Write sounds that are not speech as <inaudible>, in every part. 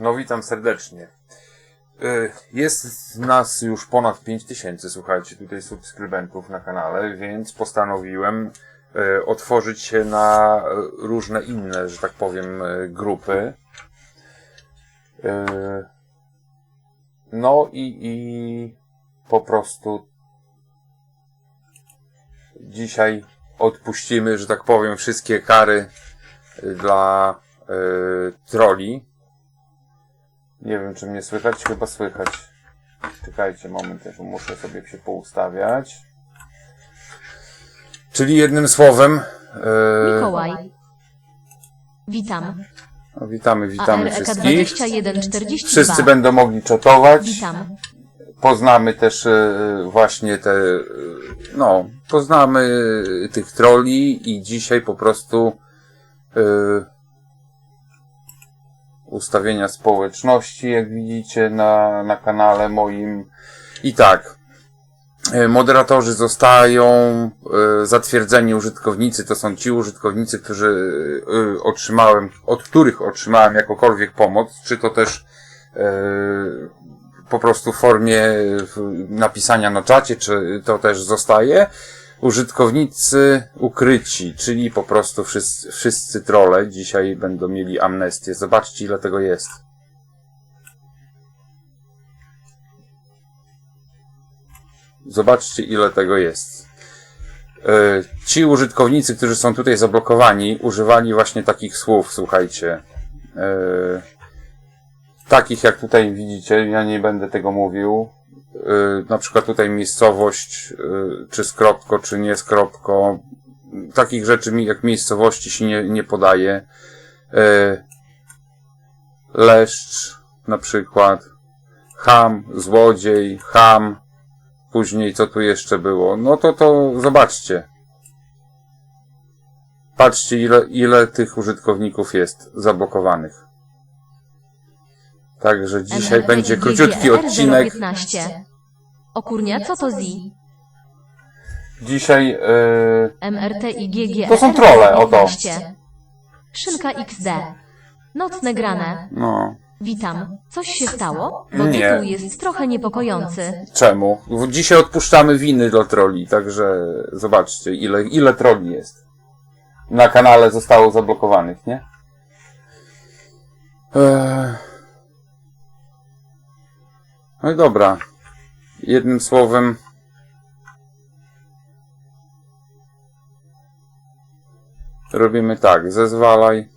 No witam serdecznie. Y, Jest nas już ponad 5000, słuchajcie, tutaj subskrybentów na kanale, więc postanowiłem y, otworzyć się na y, różne inne, że tak powiem, grupy. No i, i po prostu dzisiaj odpuścimy, że tak powiem, wszystkie kary dla troli. Nie wiem, czy mnie słychać? Chyba słychać. Czekajcie moment, ja tu muszę sobie się poustawiać. Czyli jednym słowem. E, Mikołaj. Witam. no, witamy, witamy AREK wszystkich. 2142. Wszyscy będą mogli czatować. Witam. Poznamy też e, właśnie te. e, No, poznamy tych troli i dzisiaj po prostu. e, ustawienia społeczności, jak widzicie na, na kanale moim. I tak, e, moderatorzy zostają, e, zatwierdzeni użytkownicy, to są ci użytkownicy, którzy e, otrzymałem, od których otrzymałem jakokolwiek pomoc, czy to też po prostu w formie napisania na czacie, czy to też zostaje. Użytkownicy ukryci, czyli po prostu wszyscy, wszyscy dzisiaj będą mieli amnestię. Zobaczcie, ile tego jest. Zobaczcie, ile tego jest. E, Ci użytkownicy, którzy są tutaj zablokowani, używali właśnie takich słów, słuchajcie. E, Takich jak tutaj widzicie, ja nie będę tego mówił. Yy, na przykład tutaj miejscowość, yy, czy z kropko, czy nie z kropko. Takich rzeczy jak miejscowości się nie, nie podaje. Yy, leszcz na przykład. Ham, złodziej, ham. Później co tu jeszcze było? No to to zobaczcie. Patrzcie ile, ile tych użytkowników jest zablokowanych. Także dzisiaj będzie króciutki odcinek. 015. O kurnia, co to zi? Dzisiaj yy, MRT i GGR To są trolle, oto. 015. Szynka XD. Nocne grane. no Witam. Coś się stało? Bo Nie. tytuł jest trochę niepokojący. czemu? Dzisiaj odpuszczamy winy dla troli, także zobaczcie ile, ile troli jest. Na kanale zostało zablokowanych, nie? Eee. No i dobra. Jednym słowem. Robimy tak. Zezwalaj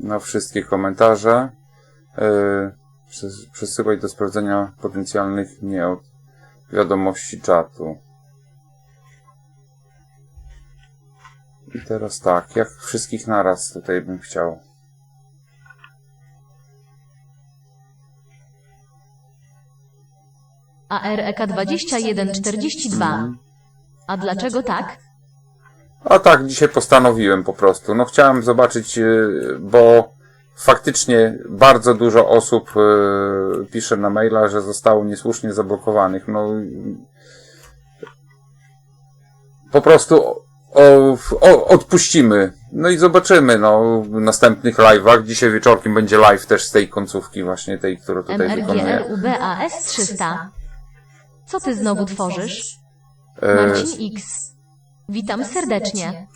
na wszystkie komentarze. Przes- przesyłaj do sprawdzenia potencjalnych nie od wiadomości czatu. I teraz tak, jak wszystkich naraz tutaj bym chciał. AREK 2142. A dlaczego tak? A tak, dzisiaj postanowiłem po prostu. No chciałem zobaczyć, yy, bo faktycznie bardzo dużo osób yy, pisze na maila, że zostało niesłusznie zablokowanych. No po prostu o, o, odpuścimy. No i zobaczymy no, w następnych live'ach. Dzisiaj wieczorkiem będzie live też z tej końcówki właśnie tej, którą tutaj wykonuję. MRGR UBAS 300. Co ty znowu tworzysz? E, Marcin X. Witam serdecznie.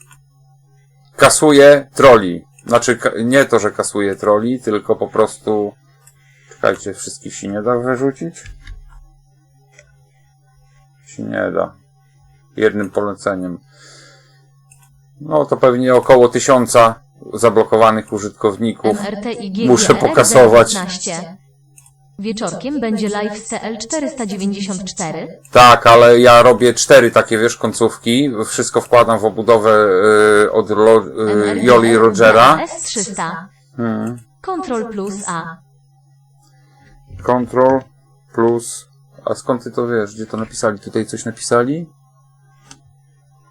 kasuje troli. Znaczy, nie to, że kasuje troli, tylko po prostu. Czekajcie, wszystkich się nie da wyrzucić? Się nie da. Jednym poleceniem. No to pewnie około tysiąca zablokowanych użytkowników. Muszę pokasować. 015. Wieczorkiem będzie live z CL494. Tak, ale ja robię cztery takie, wiesz, końcówki. Wszystko wkładam w obudowę y, od Lo, y, Joli Rogera. S300. Hmm. Control plus A. Control plus. A skąd ty to wiesz? Gdzie to napisali? Tutaj coś napisali?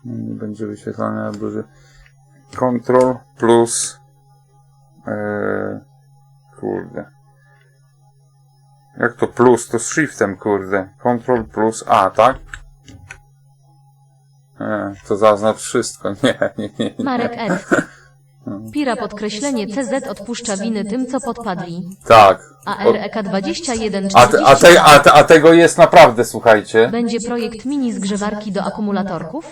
Nie będzie wyświetlane na duży. Control plus. Eee, kurde. Jak to plus? To z shiftem, kurde. Control plus A, tak? Nie, to zaznacz wszystko. <laughs> Nie, nie, nie. nie. Marek F. <laughs> Pira podkreślenie CZ odpuszcza winy tym, co podpadli. Tak. A REK 21 A, te, a, te, a, te, a tego jest naprawdę, słuchajcie. Będzie projekt mini zgrzewarki do akumulatorków?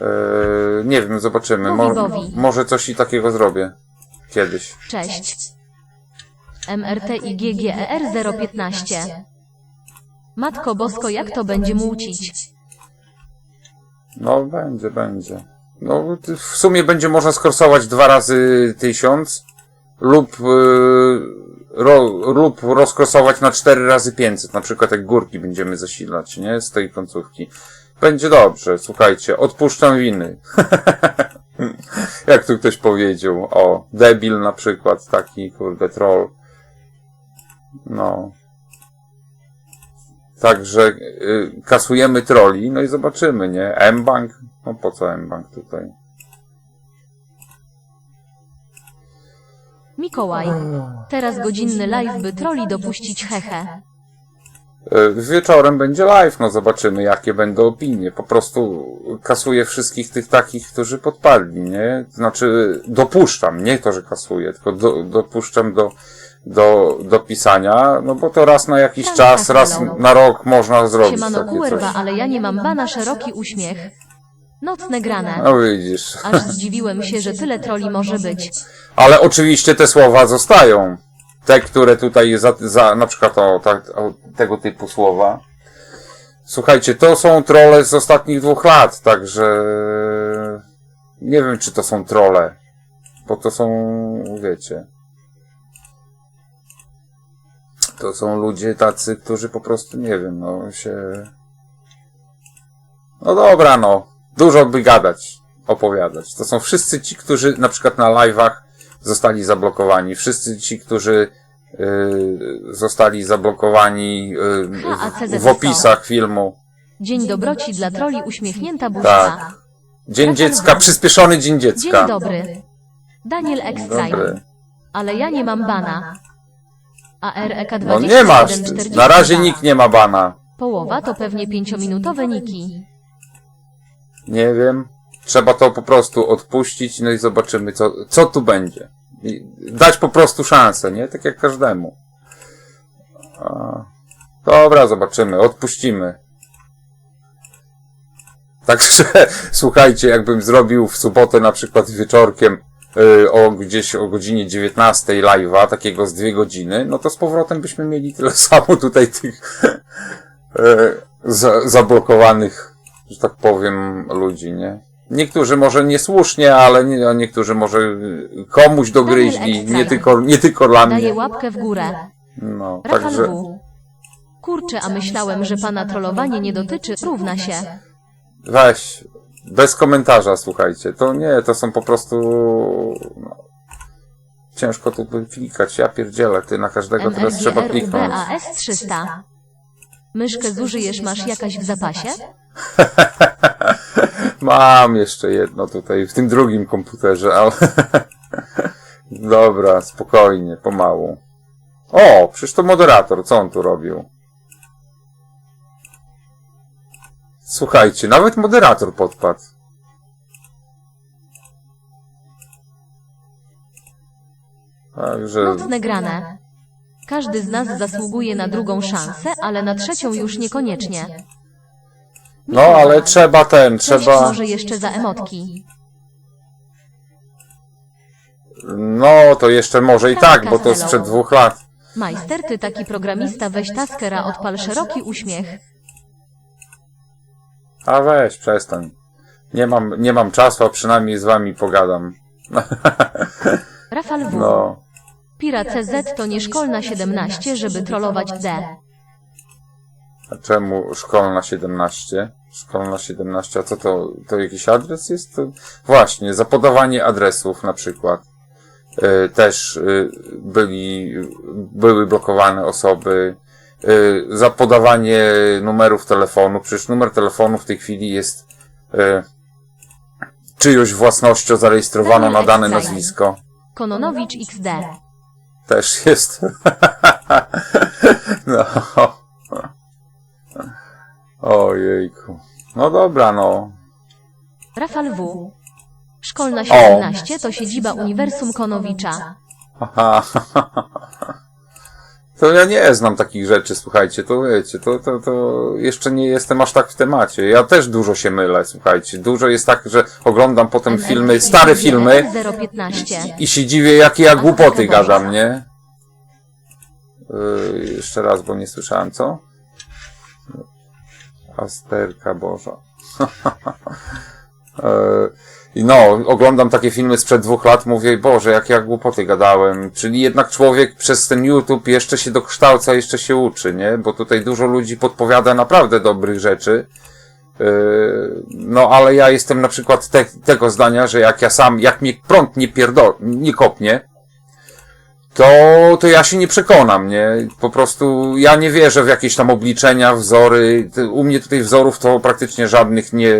Eee, nie wiem, zobaczymy. Mo, bowi. może coś i takiego zrobię. Kiedyś. Cześć. MRT i GGER 015. Matko Bosko, jak to będzie mucić? No, będzie, będzie. No, w sumie będzie można skorsować dwa razy tysiąc lub, yy, ro, lub rozkrosować na cztery razy 500. Na przykład jak górki będziemy zasilać, nie? Z tej końcówki. Będzie dobrze, słuchajcie, odpuszczam winy. <laughs> jak tu ktoś powiedział. O, debil na przykład, taki, kurde, troll. No. Także y, kasujemy troli, no i zobaczymy, nie? M-Bank? No po co M-Bank tutaj? Mikołaj. Teraz godzinny live, by troli dopuścić hehe. Y, Wieczorem będzie live, no zobaczymy jakie będą opinie. Po prostu kasuję wszystkich tych takich, którzy podpadli, nie? Znaczy dopuszczam, nie to, że kasuję, tylko do, dopuszczam do, do, do pisania, no bo to raz na jakiś Tak, czas, tak, raz na rok można zrobić Siemano takie kurwa, coś. ale ja nie mam bana, szeroki uśmiech. Nocne grane. No widzisz. Aż zdziwiłem się, że tyle troli może być. Ale oczywiście te słowa zostają. Te, które tutaj za, za na przykład o, tak, o tego typu słowa. Słuchajcie, to są trole z ostatnich dwóch lat, także nie wiem, czy to są trole, bo to są, wiecie, to są ludzie tacy, którzy po prostu, nie wiem, no się, no dobra, no, dużo by gadać, opowiadać. To są wszyscy ci, którzy na przykład na live'ach zostali zablokowani. Wszyscy ci, którzy y, zostali zablokowani y, w, w opisach filmu. Dzień dobroci dla troli uśmiechnięta buźka. Tak. Dzień dziecka, przyspieszony dzień Dzień dziecka. dobry. Daniel. Dobry. Ale ja nie mam bana. A REK No nie masz. 21 Na razie nikt nie ma bana. Połowa to pewnie pięciominutowe niki. Nie wiem. Trzeba to po prostu odpuścić, no i zobaczymy, co, co tu będzie. I dać po prostu szansę, nie? Tak jak każdemu. A, dobra, zobaczymy. Odpuścimy. Także, <laughs> słuchajcie, jakbym zrobił w sobotę na przykład wieczorkiem o gdzieś o godzinie 19 live'a, takiego z dwie godziny, no to z powrotem byśmy mieli tyle <laughs> samo tutaj tych y, za, zablokowanych, że tak powiem, ludzi, nie? Niektórzy może niesłusznie, ale nie, niektórzy może y, komuś dogryźli, nie tylko, nie tylko dla Daję mnie. łapkę w górę. No, Rafał także, W. Kurczę, a myślałem, że pana trollowanie nie dotyczy, równa się. weź, bez komentarza, słuchajcie, to nie, to są po prostu, no, ciężko tu by klikać, ja pierdzielę, ty na każdego teraz trzeba kliknąć. MRGRUBAS 300. Myszkę zużyjesz, masz jakaś w zapasie? <laughs> Mam jeszcze jedno tutaj, w tym drugim komputerze, ale... <laughs> Dobra, spokojnie, pomału. O, przecież to moderator, co on tu robił? Słuchajcie, nawet moderator podpadł. Także... Nocne grane. Każdy z nas zasługuje na drugą szansę, ale na trzecią już niekoniecznie. No, ale trzeba ten, trzeba... może jeszcze za emotki. No, to jeszcze może i tak, bo to sprzed dwóch lat. Majster, ty taki programista, weź taskera, odpal szeroki uśmiech. A weź, przestań. Nie mam, nie mam czasu, a przynajmniej z wami pogadam. <laughs> Rafał W. No. Pira CZ to nie szkolna 17, żeby trollować D. A czemu szkolna 17? Szkolna 17, a co to, to jakiś adres jest? To... Właśnie, za podawanie adresów na przykład. Y, też y, byli, były blokowane osoby. Y, za podawanie numerów telefonu. Przecież numer telefonu w tej chwili jest y, czyjąś własnością zarejestrowano na dane nazwisko. Kononowicz XD. Też jest. <laughs> no. Ojejku. No dobra, no. Rafał W. Szkolna 17 to siedziba Uniwersum Konowicza. Aha. <laughs> To ja nie znam takich rzeczy, słuchajcie, to wiecie, to, to, to jeszcze nie jestem aż tak w temacie. Ja też dużo się mylę, słuchajcie. Dużo jest tak, że oglądam potem filmy, stare filmy 015. i się dziwię, jakie ja głupoty gadam, nie? Yy, jeszcze raz, bo nie słyszałem, co? Asterka Boża. Yy, <laughs> no, oglądam takie filmy sprzed dwóch lat, mówię, Boże, jak ja głupoty gadałem. Czyli jednak człowiek przez ten YouTube jeszcze się dokształca, jeszcze się uczy, nie? Bo tutaj dużo ludzi podpowiada naprawdę dobrych rzeczy. Yy, No, ale ja jestem na przykład te, tego zdania, że jak ja sam, jak mnie prąd nie pierdo, nie kopnie, to, to ja się nie przekonam, nie? Po prostu ja nie wierzę w jakieś tam obliczenia, wzory. U mnie tutaj wzorów to praktycznie żadnych nie,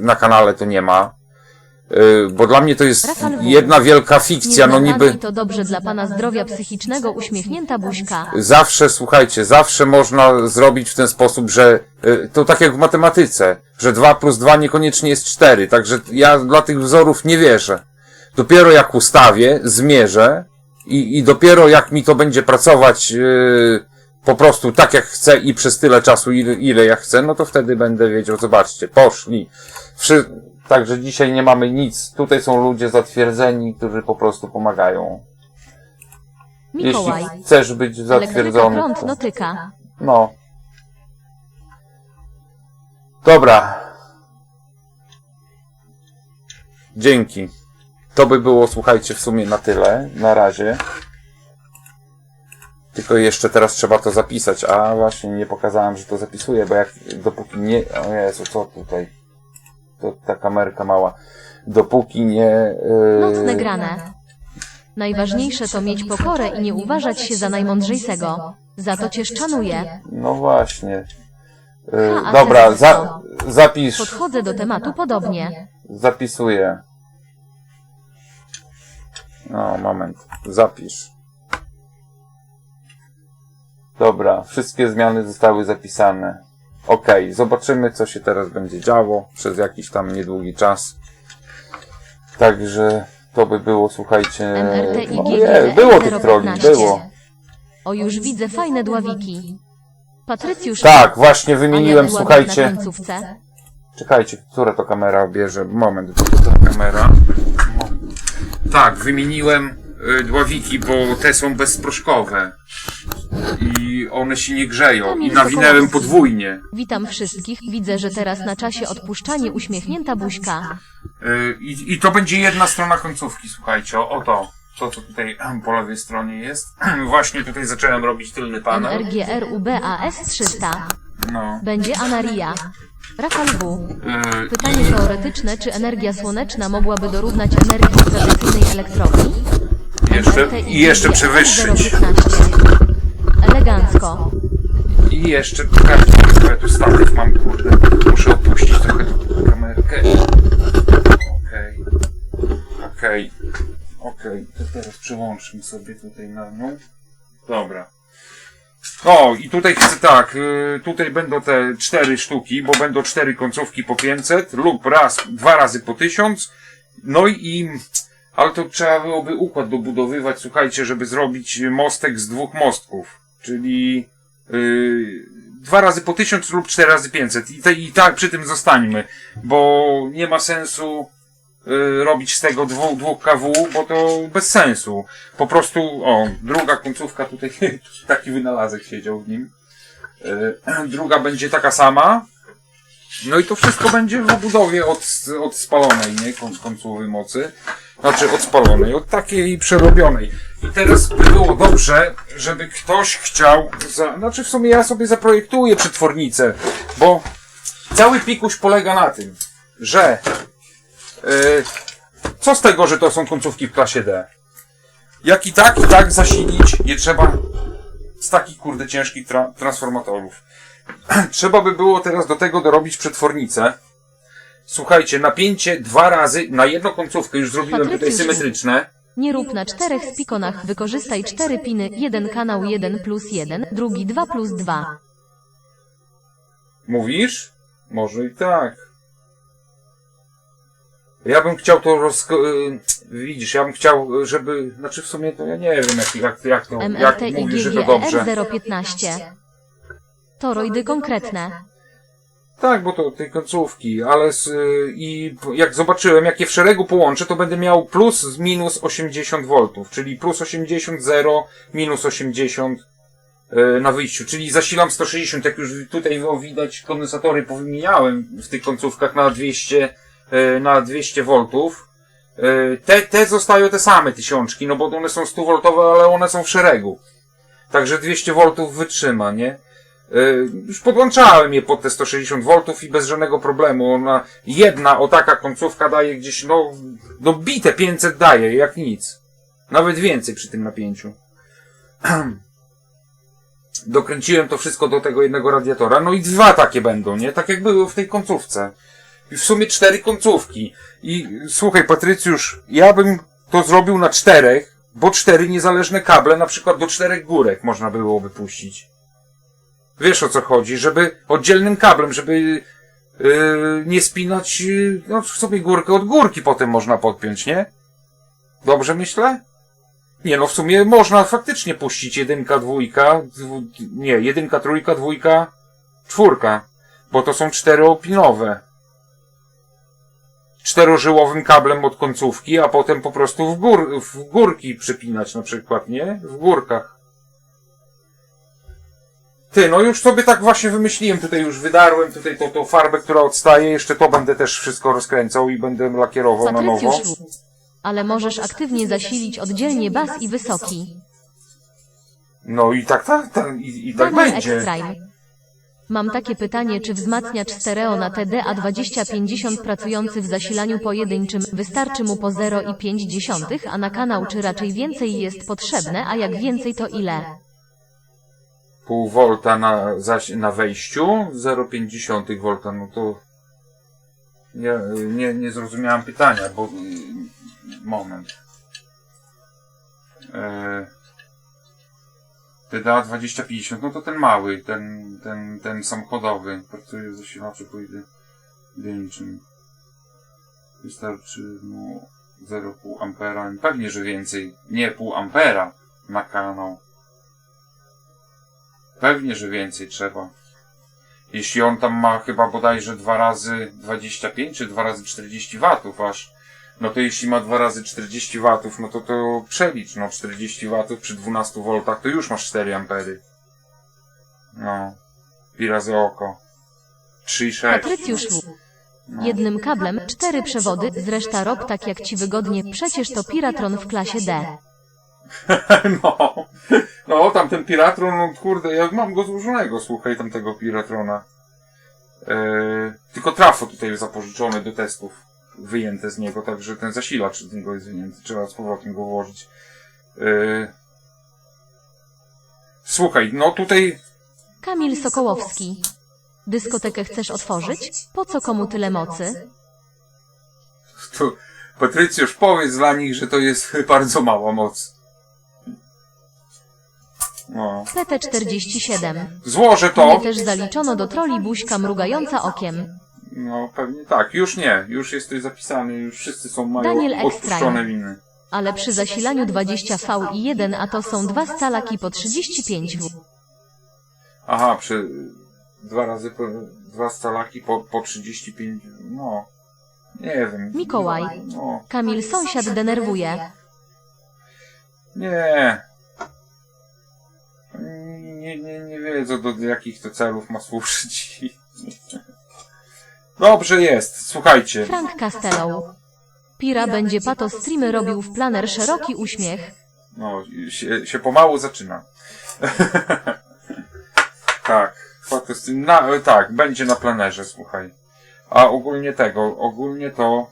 na kanale to nie ma. Yy, Bo dla mnie to jest jedna wielka fikcja, no niby. To dobrze dla pana zdrowia psychicznego, uśmiechnięta buźka. Zawsze, słuchajcie, zawsze można zrobić w ten sposób, że y, to tak jak w matematyce, że 2 plus 2 niekoniecznie jest 4, także ja dla tych wzorów nie wierzę. Dopiero jak ustawię, zmierzę i, i dopiero jak mi to będzie pracować y, po prostu tak jak chcę i przez tyle czasu, ile, ile ja chcę, no to wtedy będę wiedział, zobaczcie, poszli. Wszy... Także dzisiaj nie mamy nic. Tutaj są ludzie zatwierdzeni, którzy po prostu pomagają. Mikołaj. Jeśli chcesz być Elektryka zatwierdzony. prąd to- notyka. No. Dobra. Dzięki. To by było, słuchajcie, w sumie na tyle. Na razie. Tylko jeszcze teraz trzeba to zapisać. A właśnie nie pokazałem, że to zapisuję, bo jak dopóki nie. O Jezu, co tutaj? To ta kamerka mała. Dopóki nie. Yy... Nocne grane. Najważniejsze to mieć pokorę i nie uważać się za najmądrzejszego. Za to cię szanuję. No właśnie. Ha, a dobra, teraz za, zapisz. Podchodzę do tematu podobnie. Zapisuję. No, moment. Zapisz. Dobra, wszystkie zmiany zostały zapisane. Okej, zobaczymy, co się teraz będzie działo przez jakiś tam niedługi czas. Także to by było, słuchajcie. NRT i No, nie, było tych troli, 015. było. O już widzę fajne dławiki. Patrycjusz. Tak, właśnie Ania wymieniłem, słuchajcie. Końcówce. Czekajcie, która to kamera bierze? Moment, to ta kamera. Tak, wymieniłem y, dławiki, bo te są bezproszkowe. I one się nie grzeją. I nawinęłem podwójnie. Witam wszystkich. Widzę, że teraz na czasie odpuszczanie uśmiechnięta buźka. Y, I, I to będzie jedna strona końcówki, słuchajcie. O, o to. To, co tutaj po lewej stronie jest. <clears throat> Właśnie tutaj zacząłem robić tylny panel. NRGRUBAS 300. No. Będzie Anaria. Rafał W. Y, Pytanie teoretyczne, czy energia słoneczna mogłaby dorównać energii tradycyjnej elektrowni? jeszcze, I jeszcze przewyższyć. 015. Elegancko. I jeszcze bo ja tu statyw mam, kurde. Muszę opuścić trochę tą kamerkę. Okej. Okej. Okej. To teraz przełączmy sobie tutaj na nią. Dobra. O, i tutaj chcę tak, y, tutaj będą te cztery sztuki, bo będą cztery końcówki po 500 lub raz, dwa razy po 1000. No i, ale to trzeba byłoby układ dobudowywać, słuchajcie, żeby zrobić mostek z dwóch mostków. Czyli Yy, dwa razy po tysiąc lub cztery razy 500 I, te, i tak przy tym zostańmy, bo nie ma sensu yy, robić z tego dwóch, dwóch KW, bo to bez sensu. Po prostu, o, druga końcówka tutaj, <laughs> taki wynalazek siedział w nim. Yy, <clears throat> druga będzie taka sama. No i to wszystko będzie w obudowie od, od spalonej, nie? Koń, końcowej mocy. Znaczy od spalonej, od takiej przerobionej. I teraz by było dobrze, żeby ktoś chciał, za, znaczy w sumie ja sobie zaprojektuję przetwornicę, bo cały pikuś polega na tym, że yy, co z tego, że to są końcówki w klasie D? Jak i tak, i tak zasilić nie trzeba z takich kurde ciężkich tra transformatorów. <clears throat> trzeba by było teraz do tego dorobić przetwornicę. Słuchajcie, napięcie dwa razy na jedną końcówkę, już zrobiłem tutaj Patrycjusz. symetryczne. Nie rób na czterech spikonach. Wykorzystaj cztery piny. Jeden kanał 1 plus 1, drugi 2 plus 2. Mówisz? Może i tak. Ja bym chciał to y, Widzisz, ja bym chciał, żeby... Znaczy w sumie to ja nie wiem, jak, jak, jak to... Jak mówisz, że to dobrze. MLTIGGR 015. Toroidy konkretne. Tak, bo to tej końcówki, ale z, y, i jak zobaczyłem, jak je w szeregu połączę, to będę miał plus minus 80 V, czyli plus 80, 0, minus 80 y, na wyjściu, czyli zasilam 160, jak już tutaj o, widać kondensatory powymieniałem w tych końcówkach na 200, y, na 200 V. Y, Te, te zostają te same tysiączki, no bo one są 100 V, ale one są w szeregu. Także 200 V wytrzyma, nie? Y, Już podłączałem je pod te 160 V i bez żadnego problemu. Ona, jedna o taka końcówka daje gdzieś, no, no bite 500 daje, jak nic. Nawet więcej przy tym napięciu. <clears throat> Dokręciłem to wszystko do tego jednego radiatora, no i dwa takie będą, nie? Tak jak były w tej końcówce. I w sumie cztery końcówki. I słuchaj, Patrycjusz, ja bym to zrobił na czterech, bo cztery niezależne kable, na przykład do czterech górek można byłoby puścić. Wiesz o co chodzi, żeby oddzielnym kablem, żeby yy, nie spinać yy, no, sobie górkę od górki potem można podpiąć, nie? Dobrze myślę? Nie no, w sumie można faktycznie puścić jedynka, dwójka, dwu, nie, jedynka, trójka, dwójka, czwórka, bo to są czteroopinowe. Czterożyłowym kablem od końcówki, a potem po prostu w, gór, w górki przypinać na przykład, nie? W górkach. Ty, no już sobie tak właśnie wymyśliłem, tutaj już wydarłem tutaj tą, tą farbę, która odstaje, jeszcze to będę też wszystko rozkręcał i będę lakierował na nowo. Patrycjusz. Ale możesz aktywnie zasilić oddzielnie bas i wysoki. No i tak, tak, tak i, i tak Daniel będzie. Mam takie pytanie, czy wzmacniacz stereo na TDA 2050 pracujący w zasilaniu pojedynczym wystarczy mu po 0,5, a na kanał czy raczej więcej jest potrzebne, a jak więcej to ile? Pół volta na, na wejściu, 0,5 volta, no to ja nie, nie zrozumiałem pytania, bo moment. E, TDA 2050, no to ten mały, ten, ten, ten samochodowy, pracuje w zasilaczu pojedynczym. Wystarczy no 0,5 ampera, pewnie, że więcej, nie pół ampera na kanał. Pewnie, że więcej trzeba. Jeśli on tam ma chyba bodajże 2 razy 25 czy 2 razy 40 watów aż, no to jeśli ma 2 razy 40 watów, no to to przelicz, no 40 watów przy 12 voltach to już masz 4 ampery. No. Pi razy oko. 3,6. Patrycjusz. No. Jednym kablem, cztery przewody, zreszta rob tak jak ci wygodnie, przecież to Piratron w klasie D. <laughs> No, no tam ten Piratron, no kurde, ja mam go złożonego, słuchaj, tamtego Piratrona. Eee, tylko trafo tutaj zapożyczone do testów, wyjęte z niego, także ten zasilacz z niego jest wyjęty, trzeba z powrotem go włożyć. Eee, słuchaj, no tutaj, Kamil Sokołowski. Dyskotekę chcesz otworzyć? Po co komu tyle mocy? tu, Patrycjusz, powiedz dla nich, że to jest <laughs> bardzo mała moc. No. PT47. Złożę Mnie to. też zaliczono do troli buźka mrugająca okiem. No pewnie tak. Już nie. Już jesteś zapisany. Już wszyscy są mają Daniel odpuszczone winy. Ale przy zasilaniu 20V i 1 a to są dwa scalaki po 35W. Aha, przy dwa razy po, dwa scalaki po, po 35. No. Nie wiem. Mikołaj. No. Kamil sąsiad denerwuje. Nie. Nie, nie, nie wiedzą do jakich to celów ma służyć. <laughs> Dobrze jest. Słuchajcie. Frank Castello. Pira będzie pato streamy robił w planer szeroki uśmiech. No, się, się pomału zaczyna. <laughs> tak, faktycznie, na, tak, będzie na planerze, słuchaj. A ogólnie tego, ogólnie to.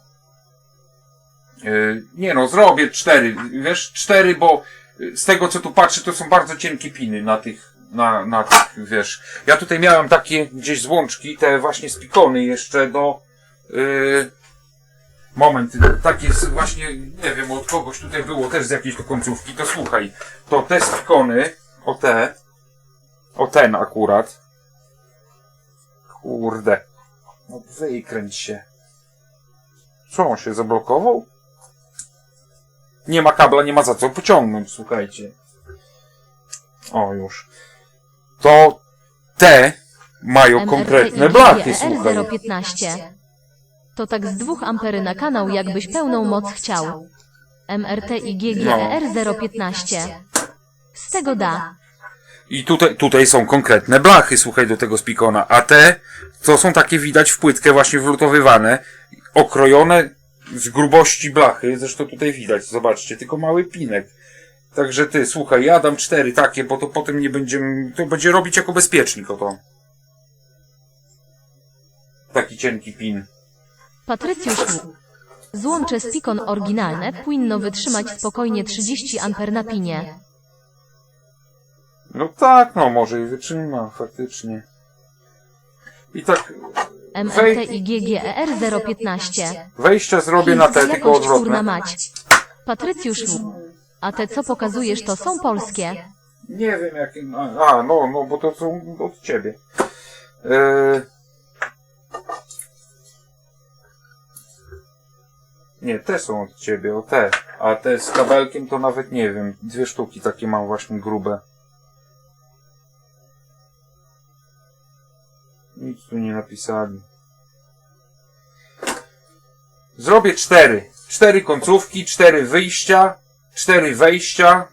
Yy, nie no, zrobię cztery, wiesz, cztery, bo z tego co tu patrzę, to są bardzo cienkie piny na tych, na, na tych, wiesz. Ja tutaj miałem takie gdzieś złączki, te właśnie spikony jeszcze do. Yy, Moment, takie właśnie, nie wiem, od kogoś tutaj było też z jakiejś tu końcówki, to słuchaj, to te spikony, o te, o ten akurat, kurde, no wykręć się, Co, on się zablokował? Nie ma kabla, nie ma za co pociągnąć, słuchajcie. O, już. To te mają konkretne blachy, słuchaj. MRTIGR015. To tak z 2 ampery na kanał, jakbyś pełną moc chciał. MRTIGGR015. Z tego da. I tutaj, tutaj są konkretne blachy, słuchaj, do tego spikona. A te, to są takie widać w płytkę właśnie wlutowywane, okrojone z grubości blachy. Zresztą tutaj widać, zobaczcie, tylko mały pinek. Także ty, słuchaj, ja dam cztery takie, bo to potem nie będziemy, to będzie robić jako bezpiecznik oto. Taki cienki pin. Patrycjuszu. Złącze Spikon oryginalne powinno wytrzymać spokojnie 30 amper na pinie. No tak, no może i wytrzyma, faktycznie. I tak, MRTIGGR015. wejścia zrobię na te, tylko kurna odwrotne. mać. Patrycjuszu. A te co pokazujesz to są polskie. Nie wiem jakie. A, no, no, bo to są od ciebie. Yy... Nie, te są od ciebie, o te. A te z kabelkiem to nawet nie wiem. Dwie sztuki takie mam właśnie grube. Nic tu nie napisali. Zrobię cztery. Cztery końcówki, cztery wyjścia, cztery wejścia,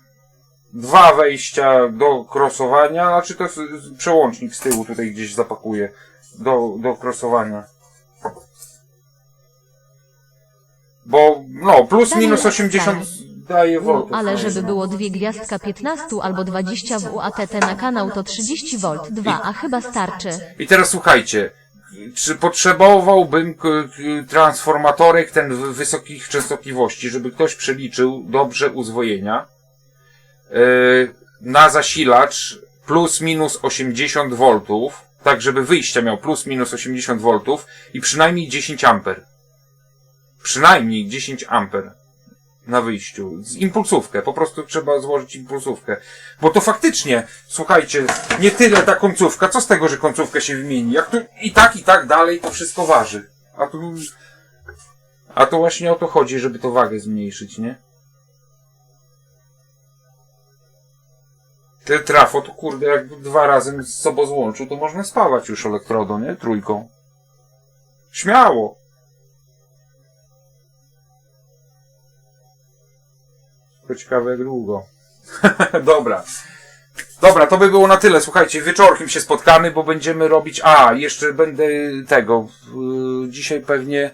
dwa wejścia do krosowania, znaczy to jest przełącznik z tyłu tutaj gdzieś zapakuję do, do krosowania. Bo no, plus minus 80 daje U, voltów. ale no. żeby było dwie gwiazdka 15 albo 20 w UATT na kanał to 30 V, 2, a chyba starczy. I teraz słuchajcie, czy potrzebowałbym transformatorek ten wysokich częstotliwości, żeby ktoś przeliczył dobrze uzwojenia yy, na zasilacz plus minus 80 V, tak żeby wyjścia miał plus minus 80 V i przynajmniej 10 amper. Przynajmniej 10 amper na wyjściu. Z impulsówkę, po prostu trzeba złożyć impulsówkę. Bo to faktycznie, słuchajcie, nie tyle ta końcówka, co z tego, że końcówka się wymieni. Jak tu i tak, i tak dalej, to wszystko waży. A tu, a to właśnie o to chodzi, żeby to wagę zmniejszyć, nie? Te trafo to kurde, jak dwa razy z sobą złączył, to można spawać już elektrodą, nie? Trójką. Śmiało. Tylko ciekawe jak długo. <laughs> Dobra. Dobra, to by było na tyle. Słuchajcie, wieczorkiem się spotkamy, bo będziemy robić. A, jeszcze będę tego. Yy, dzisiaj pewnie.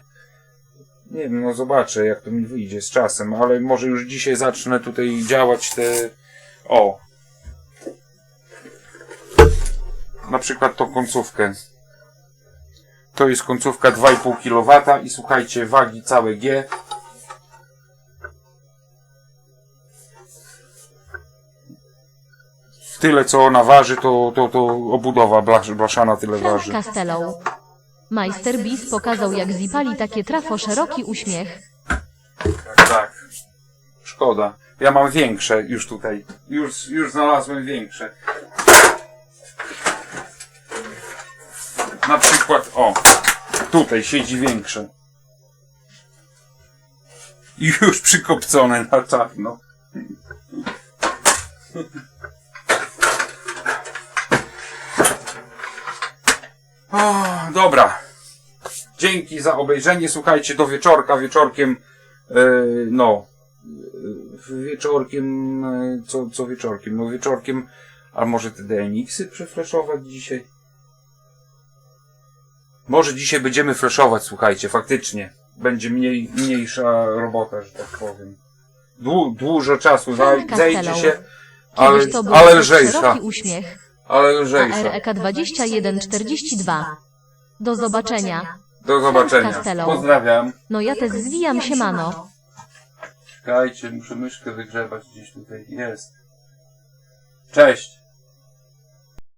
Nie wiem, no zobaczę, jak to mi wyjdzie z czasem, ale może już dzisiaj zacznę tutaj działać te. O. Na przykład tą końcówkę. To jest końcówka 2,5 kW i słuchajcie, wagi całe G. Tyle co ona waży, to, to, to obudowa blasz, blaszana tyle Frank waży. Castello. Majster Bis pokazał jak zipali takie trafo szeroki uśmiech. Tak, tak. Szkoda. Ja mam większe już tutaj. Już, już znalazłem większe. Na przykład, o, tutaj siedzi większe. Już przykopcone na czarno. O, dobra. Dzięki za obejrzenie. Słuchajcie, do wieczorka. Wieczorkiem, e, no, e, wieczorkiem, e, co, co wieczorkiem? No wieczorkiem, a może te DNX-y przefreszować dzisiaj? Może dzisiaj będziemy flashować, słuchajcie, faktycznie. Będzie mniej, mniejsza robota, że tak powiem. Dłu, dużo czasu za, Frank zejdzie Castello. się, ale, ale lżejsza. uśmiech. Ale lżejsza. AREK 2142. Do zobaczenia. Do zobaczenia. Castello. Pozdrawiam. No ja też zwijam się mano. Czekajcie, muszę myszkę wygrzebać gdzieś tutaj. Jest. Cześć.